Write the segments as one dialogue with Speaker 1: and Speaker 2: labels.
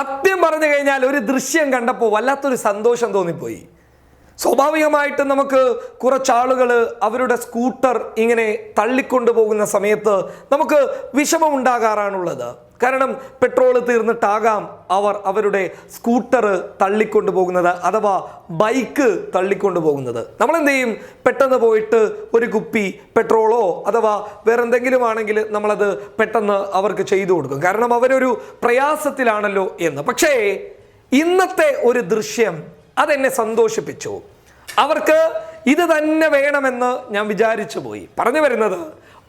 Speaker 1: സത്യം പറഞ്ഞു കഴിഞ്ഞാൽ ഒരു ദൃശ്യം കണ്ടപ്പോൾ വല്ലാത്തൊരു സന്തോഷം തോന്നിപ്പോയി. സ്വാഭാവികമായിട്ട് നമുക്ക് കുറച്ചാളുകൾ അവരുടെ സ്കൂട്ടർ ഇങ്ങനെ തള്ളിക്കൊണ്ടു പോകുന്ന സമയത്ത് നമുക്ക് വിഷമമുണ്ടാകാറാണുള്ളത്. കാരണം പെട്രോൾ തീർന്നിട്ടാകാം അവർ അവരുടെ സ്കൂട്ടർ തള്ളിക്കൊണ്ടു പോകുന്നത് അഥവാ ബൈക്ക് തള്ളിക്കൊണ്ടു പോകുന്നത് നമ്മൾ എന്ത് ചെയ്യും പെട്ടെന്ന് പോയിട്ട് ഒരു കുപ്പി പെട്രോളോ അഥവാ വേറെ എന്തെങ്കിലും ആണെങ്കിൽ നമ്മളത് പെട്ടെന്ന് അവർക്ക് ചെയ്തു കൊടുക്കും. കാരണം അവരൊരു പ്രയാസത്തിലാണല്ലോ എന്ന്. പക്ഷേ ഇന്നത്തെ ഒരു ദൃശ്യം അതെന്നെ സന്തോഷിപ്പിച്ചു. അവർക്ക് ഇത് തന്നെ വേണമെന്ന് ഞാൻ വിചാരിച്ചു പോയി. പറഞ്ഞു വരുന്നത്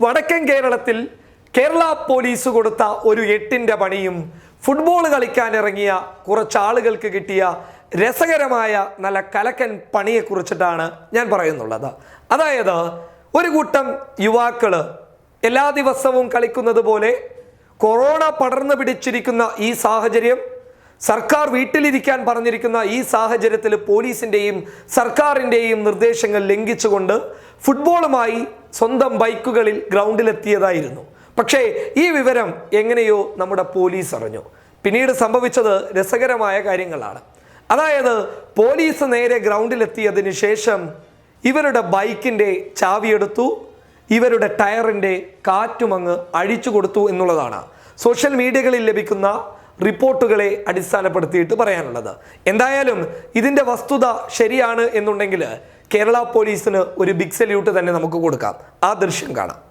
Speaker 1: വടക്കൻ കേരളത്തിൽ കേരള പോലീസ് കൊടുത്ത ഒരു എട്ടിന്റെ പണിയും ഫുട്ബോൾ കളിക്കാൻ ഇറങ്ങിയ കുറച്ചാളുകൾക്ക് കിട്ടിയ രസകരമായ നല്ല കലക്കൻ പണിയെക്കുറിച്ചിട്ടാണ് ഞാൻ പറയുന്നുള്ളത്. അതായത് ഒരു കൂട്ടം യുവാക്കൾ എല്ലാ ദിവസവും കളിക്കുന്നത് പോലെ കൊറോണ പടർന്നു പിടിച്ചിരിക്കുന്ന ഈ സാഹചര്യം സർക്കാർ വീട്ടിലിരിക്കാൻ പറഞ്ഞിരിക്കുന്ന ഈ സാഹചര്യത്തിൽ പോലീസിന്റെയും സർക്കാരിന്റെയും നിർദ്ദേശങ്ങൾ ലംഘിച്ചുകൊണ്ട് ഫുട്ബോളുമായി സ്വന്തം ബൈക്കുകളിൽ ഗ്രൗണ്ടിലെത്തിയതായിരുന്നു. പക്ഷേ ഈ വിവരം എങ്ങനെയോ നമ്മുടെ പോലീസ് അറിഞ്ഞു. പിന്നീട് സംഭവിച്ചത് രസകരമായ കാര്യങ്ങളാണ്. അതായത് പോലീസ് നേരെ ഗ്രൗണ്ടിലെത്തിയതിന് ശേഷം ഇവരുടെ ബൈക്കിന്റെ ചാവിയെടുത്തു ഇവരുടെ ടയറിന്റെ കാറ്റുമങ്ങ് അഴിച്ചു കൊടുത്തു എന്നുള്ളതാണ്. സോഷ്യൽ മീഡിയകളിൽ ലഭിക്കുന്ന റിപ്പോർട്ടുകളെ അടിസ്ഥാനപ്പെടുത്തിയിട്ട് പറയാനുള്ളത്. എന്തായാലും ഇതിന്റെ വസ്തുത ശരിയാണ് എന്നുണ്ടെങ്കിൽ കേരള പോലീസിന് ഒരു ബിഗ് സല്യൂട്ട് തന്നെ നമുക്ക് കൊടുക്കാം. ആ ദൃശ്യം കാണാം.